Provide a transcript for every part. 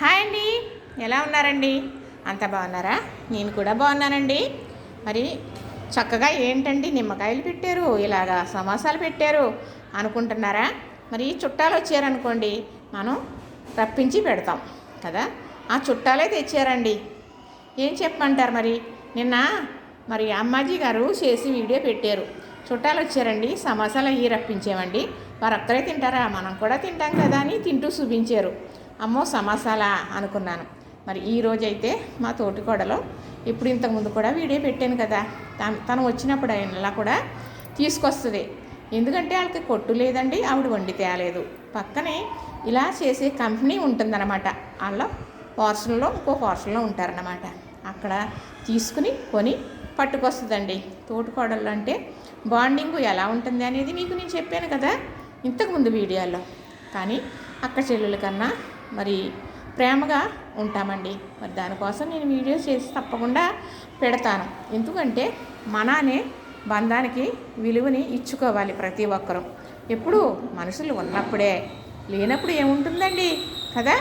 Hi అండి. ఎలా ఉన్నారండి? అంత బాగున్నారా? నేను కూడా బాగున్నానండి. మరి చక్కగా ఏంటండి? నిమ్మకాయలు పెట్టారు ఇలాగా సమోసాలు పెట్టారు అనుకుంటున్నారా? మరి చుట్టాలు వచ్చారనుకోండి మనం రప్పించి పెడతాం కదా? ఆ చుట్టాలే తెచ్చారండి. ఏం చెప్పమంటారు మరి? నిన్న మరి అమ్మాజీ గారు చేసి వీడియో పెట్టారు. చుట్టాలు వచ్చారండి సమోసాలు అయ్యి రప్పించామండి వారు అక్కడే తింటారా? మనం కూడా తింటాం కదా అని తింటూ చూపించారు. అమ్మో సమసాలా అనుకున్నాను. మరి ఈ రోజైతే మా తోటికోడలో ఇప్పుడు ఇంతకుముందు కూడా వీడియో పెట్టాను కదా. తను తను వచ్చినప్పుడు అయినలా కూడా తీసుకొస్తుంది. ఎందుకంటే వాళ్ళకి కొట్టు లేదండి ఆవిడ వండి తేలేదు. పక్కనే ఇలా చేసే కంపెనీ ఉంటుందన్నమాట. వాళ్ళ పోర్షన్లో ఇంకో పోర్షన్లో ఉంటారన్నమాట. అక్కడ తీసుకుని కొని పట్టుకొస్తుందండి. తోటికోడళ్ళు అంటే బాండింగ్ ఎలా ఉంటుంది అనేది మీకు నేను చెప్పాను కదా ఇంతకుముందు వీడియోలో. కానీ అక్క చెల్లెల కన్నా మరి ప్రేమగా ఉంటామండి. మరి దానికోసం నేను వీడియో చేసి తప్పకుండా పెడతాను. ఎందుకంటే మన అనే బంధానికి విలువని ఇచ్చుకోవాలి ప్రతి ఒక్కరూ. ఎప్పుడు మనుషులు ఉన్నప్పుడే లేనప్పుడు ఏముంటుందండి? కదా?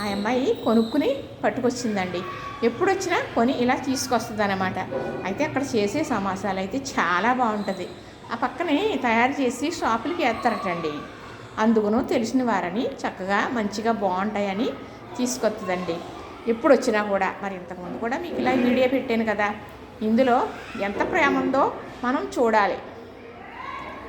ఆ అమ్మాయి కొనుక్కుని పట్టుకొచ్చిందండి. ఎప్పుడు వచ్చినా కొని ఇలా తీసుకొస్తుంది అనమాట అయితే అక్కడ చేసే సమాసాలు అయితే చాలా బాగుంటుంది. ఆ పక్కనే తయారు చేసి షాపులకి వేస్తారటండి అందుకును తెలిసిన వారని చక్కగా మంచిగా బాగుంటాయని తీసుకొస్తుందండి ఎప్పుడు వచ్చినా కూడా మరి ఇంతకుముందు కూడా మీకు ఇలా వీడియో పెట్టాను కదా ఇందులో ఎంత ప్రేమ ఉందో మనం చూడాలి.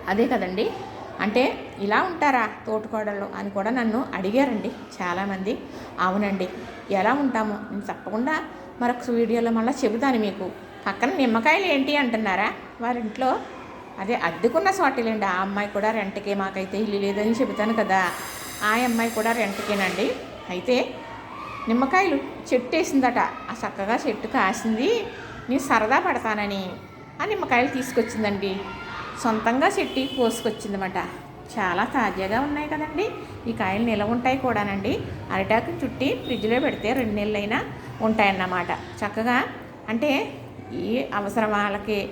అదే కదండి. అంటే ఇలా ఉంటారా తోటకోడళ్ళు అని కూడా నన్ను అడిగారండి చాలామంది. అవునండి. ఎలా ఉంటాము? నేను తప్పకుండా మరొక వీడియోలో మళ్ళీ చెబుతాను మీకు. పక్కన నిమ్మకాయలు ఏంటి అంటున్నారా? వారింట్లో అదే అద్దెకున్న చోటలేండి ఆ అమ్మాయి కూడా రెంట్కే మాకైతే ఇల్లు లేదని చెబుతాను కదా. ఆ అమ్మాయి కూడా రెంట్కేనండి. అయితే నిమ్మకాయలు చెట్టు వేసిందట ఆ చక్కగా చెట్టు కాసింది. నేను సరదా పడతానని ఆ నిమ్మకాయలు తీసుకొచ్చిందండి. సొంతంగా చెట్టు కోసుకొచ్చిందన్నమాట. చాలా తాజాగా ఉన్నాయి కదండి. ఈ కాయలు నిలవ ఉంటాయి కూడానండి. అరిటాకు చుట్టి ఫ్రిడ్జ్లో పెడితే రెండు నెలలైనా ఉంటాయన్నమాట. చక్కగా అంటే ఈ అవసరం వాళ్ళకి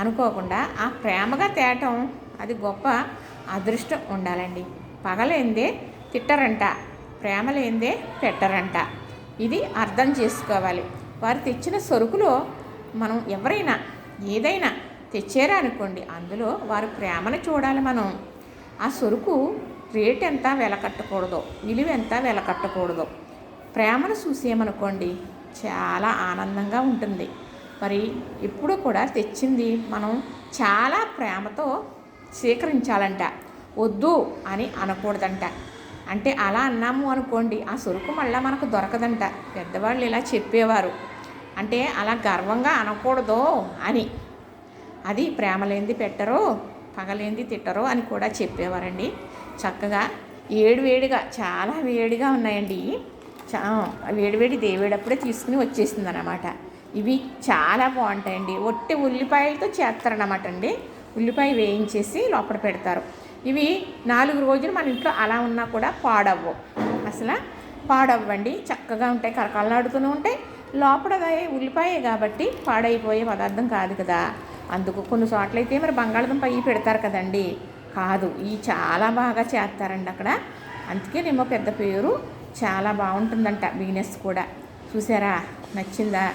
అనుకోకుండా ఆ ప్రేమగా తేటం అది గొప్ప అదృష్టం ఉండాలండి. పగలేందే తిట్టరంట ప్రేమ లేందే పెట్టరంట. ఇది అర్థం చేసుకోవాలి. వారు తెచ్చిన సరుకులో మనం ఎవరైనా ఏదైనా తెచ్చారా అనుకోండి అందులో వారు ప్రేమను చూడాలి మనం. ఆ సరుకు రేట్ ఎంత వెలకట్టకూడదో విలువ ఎంత వెలకట్టకూడదో ప్రేమను చూసేమనుకోండి చాలా ఆనందంగా ఉంటుంది. మరి ఎప్పుడు కూడా తెచ్చింది మనం చాలా ప్రేమతో స్వీకరించాలంట. వద్దు అని అనకూడదంట. అంటే అలా అన్నాము అనుకోండి ఆ సరుకు మళ్ళీ మనకు దొరకదంట. పెద్దవాళ్ళు ఇలా చెప్పేవారు. అంటే అలా గర్వంగా అనకూడదు అని. అది ప్రేమలేంది పెట్టరో పగలేంది తిట్టరో అని కూడా చెప్పేవారండి. చక్కగా ఏడు వేడిగా చాలా వేడిగా ఉన్నాయండి. చా వేడివేడి దేవేడప్పుడే తీసుకుని వచ్చేసింది అనమాట ఇవి చాలా బాగుంటాయండి. ఒట్టి ఉల్లిపాయలతో చేస్తారనమాట అండి ఉల్లిపాయ వేయించేసి లోపల పెడతారు. ఇవి నాలుగు రోజులు మన ఇంట్లో అలా ఉన్నా కూడా పాడవ్వు. అసలు పాడవ్వండి. చక్కగా ఉంటాయి. కరకల్లాడుతూనే ఉంటాయి. లోపల ఉల్లిపాయే కాబట్టి పాడైపోయే పదార్థం కాదు కదా. అందుకు కొన్ని చోట్ల అయితే మరి బంగాళదుంప అవి పెడతారు కదండి. కాదు ఇవి చాలా బాగా చేస్తారండి అక్కడ. అందుకేనేమో పెద్ద పేరు. చాలా బాగుంటుందంట. బిజినెస్ కూడా. చూసారా? నచ్చిందా?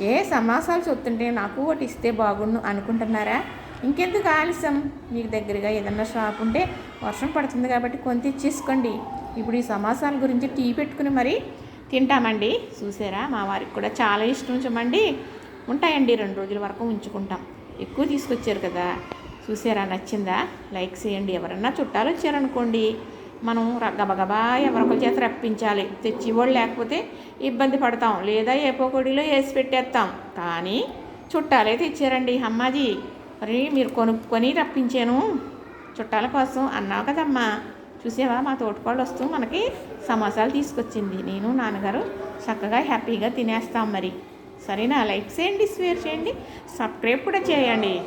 ఏ సమాసాలు చూస్తుంటే నాకు ఒకటి ఇస్తే బాగుండు అనుకుంటున్నారా? ఇంకెందుకు ఆలస్యం? మీకు దగ్గరగా ఏదన్నా షాప్ ఉంటే వర్షం పడుతుంది కాబట్టి కొంత ఇచ్చేసుకోండి ఇప్పుడు ఈ సమాసాల గురించి టీ పెట్టుకుని మరి తింటామండి. చూసారా? మా వారికి కూడా చాలా ఇష్టం ఉంచమండి ఉంటాయండి రెండు రోజుల వరకు ఉంచుకుంటాం. ఎక్కువ తీసుకొచ్చారు కదా. చూసారా? నచ్చిందా? లైక్ చేయండి. ఎవరన్నా చుట్టాలు వచ్చారనుకోండి. మనం గబగబా ఎవరొకరి చేత రప్పించాలి. తెచ్చివాళ్ళు లేకపోతే ఇబ్బంది పడతాం. లేదా ఏ పొకొడిలో వేసి పెట్టేస్తాం. కానీ చుట్టాలే తెచ్చారండి. అమ్మాజీ మరి మీరు కొనుక్కొని రప్పించాను. చుట్టాల కోసం అన్నావు కదమ్మా. చూసావా? మా తోటికోళ్ళు వస్తూ మనకి సమోసాలు తీసుకొచ్చింది. నేను నాన్నగారు చక్కగా హ్యాపీగా తినేస్తాం మరి. సరేనా? లైక్ చేయండి షేర్ చేయండి. సబ్స్క్రైబ్ కూడా చేయండి.